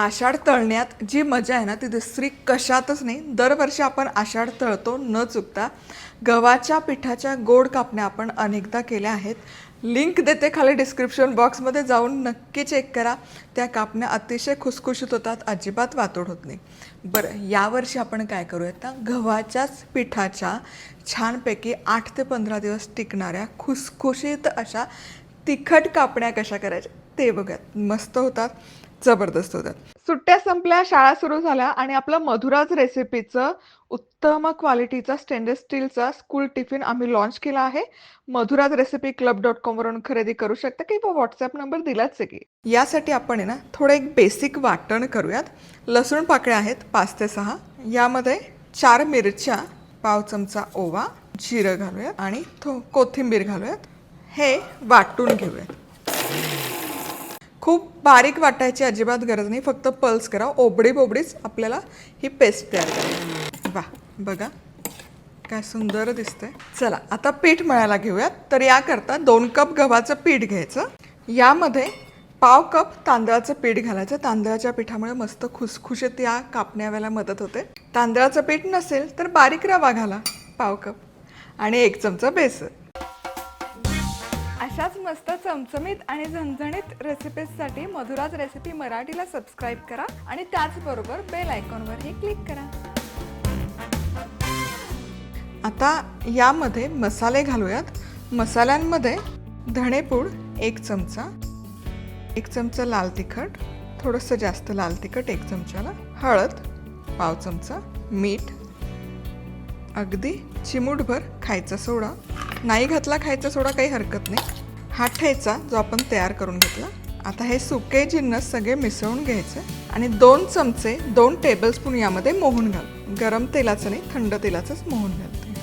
आषाढ तळण्यात जी मजा आहे ना ती दुसरी कशातच नाही. दरवर्षी आपण आषाढ तळतो न चुकता गव्हाच्या पिठाच्या गोड कापण्या आपण अनेकदा केल्या आहेत. लिंक देते खाली डिस्क्रिप्शन बॉक्समध्ये जाऊन नक्की चेक करा. त्या कापण्या अतिशय खुसखुशीत होतात अजिबात वातोड होत नाही. बरं यावर्षी आपण काय करूयात ना गव्हाच्याच पिठाच्या छानपैकी आठ ते पंधरा दिवस टिकणाऱ्या खुसखुशीत अशा तिखट कापण्या कशा करायच्या ते बघूयात. मस्त होतात. जबरदस्त होतात. सुट्ट्या संपल्या शाळा सुरू झाल्या आणि आपलं मधुराज रेसिपीचं उत्तम क्वालिटीचा स्टेनलेस स्टीलचा स्कूल टिफिन आम्ही लॉन्च केला आहे. मधुराज रेसिपी क्लब डॉट कॉमवरून खरेदी करू शकता किंवा व्हॉट्सअप नंबर दिलाच आहे की. यासाठी आपण आहे ना थोडं एक बेसिक वाटण करूयात. लसूण पाकळ्या आहेत पाच ते सहा. यामध्ये चार मिरच्या पाव चमचा ओवा जिरं घालूयात आणि थो कोथिंबीर घालूयात. हे वाटून घेऊयात. बारीक वाटायची अजिबात गरज नाही. फक्त पल्स करा. ओबडी बोबडीच आपल्याला ही पेस्ट तयार करायची वा बघा. काय सुंदर दिसतंय. चला आता पीठ मळायला घेऊयात. तर याकरता दोन कप गव्हाचं पीठ घ्यायचं. यामध्ये पाव कप तांदळाचं पीठ घालायचं. तांदळाच्या पिठामुळे मस्त खुसखुशीत या कापण्यावेळेला मदत होते. तांदळाचं पीठ नसेल तर बारीक रवा घाला पाव कप आणि एक चमचा बेसन. अशाच मस्त चमचमीत आणि झणझणीत रेसिपीजसाठी मधुराज रेसिपी मराठीला सबस्क्राईब करा आणि त्याचबरोबर बेल आयकॉनवरही क्लिक करा. आता यामध्ये मसाले घालूयात. मसाल्यांमध्ये धणेपूड एक चमचा एक चमचा लाल तिखट थोडंसं जास्त लाल तिखट एक चमचाला हळद पाव चमचा मीठ अगदी चिमूटभर खायचा सोडा. नाही घातला खायचा सोडा काही हरकत नाही. हा ठेचा जो आपण तयार करून घेतला आता हे सुके जिन्नस सगळे मिसळून घ्यायचे आणि दोन चमचे दोन टेबलस्पून यामध्ये मोहून घाल. गरम तेलाचं नाही थंड तेलाचंच मोहून घालते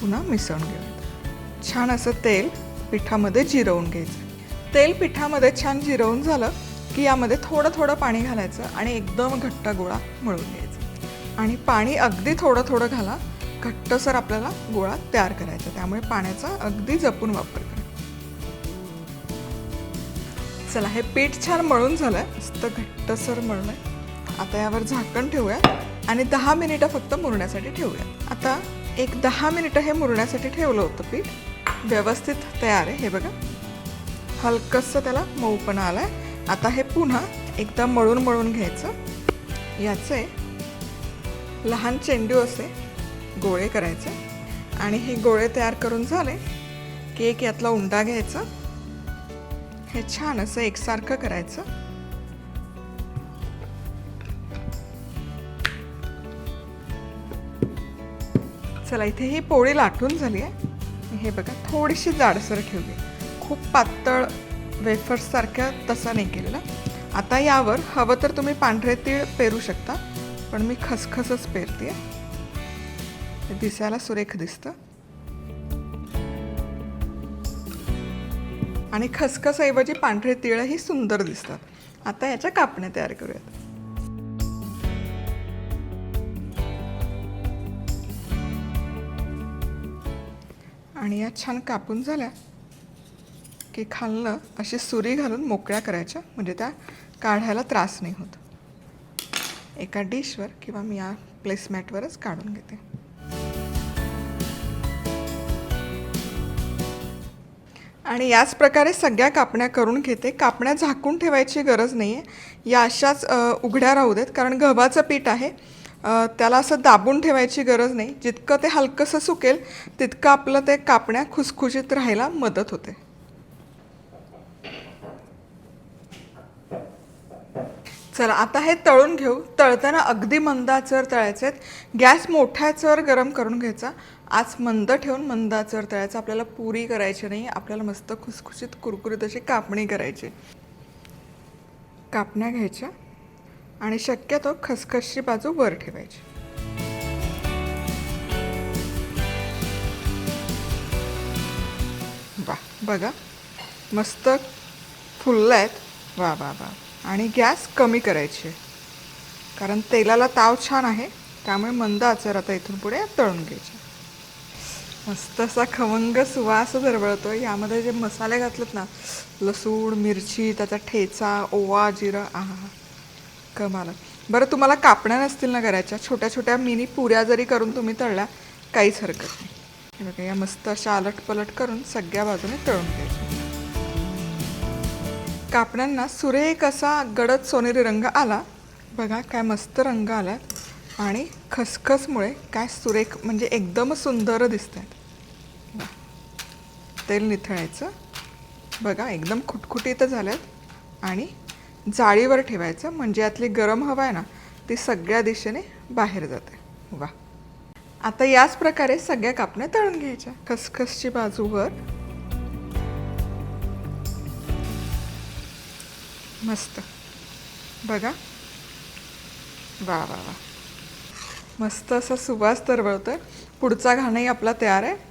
पुन्हा मिसळून घ्यायचं छान असं तेल पिठामध्ये जिरवून घ्यायचं. तेल पिठामध्ये छान जिरवून झालं की यामध्ये थोडं थोडं पाणी घालायचं आणि एकदम घट्ट गोळा मळून घ्यायचा. आणि पाणी अगदी थोडं थोडं घाला घट्टसर आपल्याला गोळा तयार करायचा. त्यामुळे पाण्याचा अगदी जपून वापर करा. चला हे पीठ छान मळून झालं आहे मस्त घट्टसर मळलंय. आता यावर झाकण ठेवूया आणि दहा मिनिटं फक्त मुरण्यासाठी ठेवूया आता एक दहा मिनिटं हे मुरण्यासाठी ठेवलं होतं पीठ. व्यवस्थित तयार आहे हे बघा. हलकंसं त्याला मऊपणा आहे आता हे पुन्हा एकदा मळून मळून घ्यायचं. याचे लहान चेंडू असे गोळे करायचे. आणि हे गोळे तयार करून झाले की एक यातला उंडा घ्यायचा. हे छान असं एकसारखं करायचं. चला इथे ही पोळी लाटून झाली आहे. हे बघा थोडीशी जाडसर ठेवली. खूप पातळ वेफर्ससारख्या तसा नाही केलेला. आता यावर हवं तर तुम्ही पांढरे तीळ पेरू शकता पण मी खसखसच पेरते ते दिसायला सुरेख दिसतं. आणि खसखसऐवजी पांढरे तिळही सुंदर दिसतात. आता याच्या कापण्या तयार करूयात. आणि या छान कापून झाल्या की खालनं अशी सुरी घालून मोकळ्या करायच्या म्हणजे त्या काढायला त्रास नाही होत. एका डिशवर किंवा मी या प्लेसमॅटवरच काढून घेते. आणि याच प्रकारे सगळ्या कापण्या करून घेते. कापण्या झाकून ठेवायची गरज नाही आहे या अशाच उघड्या राहू देत. कारण गव्हाचं पीठ आहे. त्याला असं दाबून ठेवायची गरज नाही. जितकं ते हलकंसं सुकेल तितकं आपलं ते कापण्या खुसखुशीत राहायला मदत होते. चला आता हे तळून घेऊ. तळताना अगदी मंदाचर तळायचे आहेत गॅस मोठ्या गरम करून घ्यायचा. आज मंद ठेवून मंद आचेवर तळायचं आपल्याला पुरी करायची नाही आपल्याला मस्त खुसखुशीत कुरकुरीत अशी कापणी करायची. कापण्या घ्यायच्या आणि शक्यतो खसखसची बाजू वर ठेवायची. वा बघा मस्त फुललं आहेत वा वा वा. आणि गॅस कमी करायची. कारण तेलाला ताव छान आहे त्यामुळे मंद आचर आता इथून पुढे तळून घ्यायचे. मस्त असा खमंग सुवास दरवळतो यामध्ये जे मसाले घातलेत ना लसूण मिरची त्याचा ठेचा ओवा जिरं आहा कमाल. बरं तुम्हाला कापण्या नसतील ना करायच्या छोट्या छोट्या मिनी पुऱ्या जरी करून तुम्ही तळल्या काहीच हरकत नाही. बघा या मस्त अशा आलट पलट करून सगळ्या बाजूने तळून घ्यायच्या. कापण्यांना सुरेख असा गडद सोनेरी रंग आला. बघा काय मस्त रंग आला आणि खसखसमुळे काय सुरेख म्हणजे एकदम सुंदर दिसत तेल निथळायचं. बघा एकदम खुटखुटीत झाल्यात. आणि जाळीवर ठेवायचं म्हणजे यातली गरम हवा आहे ना ती सगळ्या दिशेने बाहेर जाते. वा. आता याच प्रकारे सगळ्या कापण्या तळून घ्यायच्या. खसखसची बाजूवर मस्त. बघा. वा वा वा. मस्त असा सुवास तरवळतोय. पुढचा घाणही आपला तयार आहे.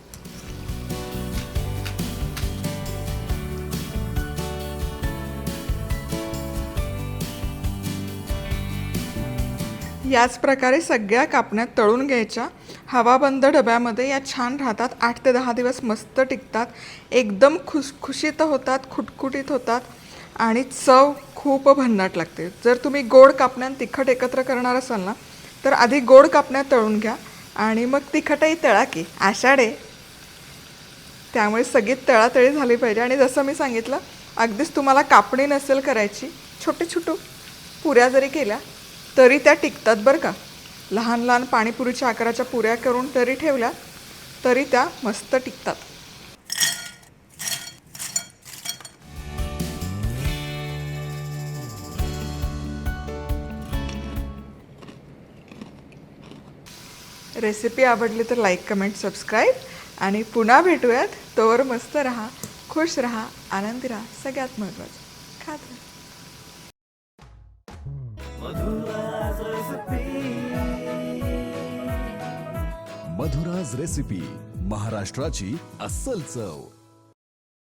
याच प्रकारे सगळ्या कापण्या तळून घ्यायच्या. हवाबंद डब्यामध्ये या छान राहतात. आठ ते दहा दिवस मस्त टिकतात. एकदम खुसखुशीत होतात खुटखुटीत होतात. आणि चव खूप भन्नाट लागते. जर तुम्ही गोड कापण्या तिखट एकत्र करणार असाल ना तर आधी गोड कापण्या तळून घ्या आणि मग तिखटही तळा की आषाढे. त्यामुळे सगळी तळातळी झाली पाहिजे. आणि जसं मी सांगितलं अगदीच तुम्हाला कापणी नसेल करायची छोटे छोटू पुऱ्या जरी केल्या तरी त्या टिकतात बरं का. लहान लहान पाणीपुरीच्या आकाराच्या पुऱ्या करून तरी ठेवल्या तरी त्या मस्त टिकतात. रेसिपी आवडली तर लाईक कमेंट सबस्क्राईब. आणि पुन्हा भेटूयात. तोवर मस्त राहा खुश राहा आनंदी राहा सगळ्यात महत्त्वाचं खात राहा. मधुराज रेसिपी महाराष्ट्राची अस्सल चव.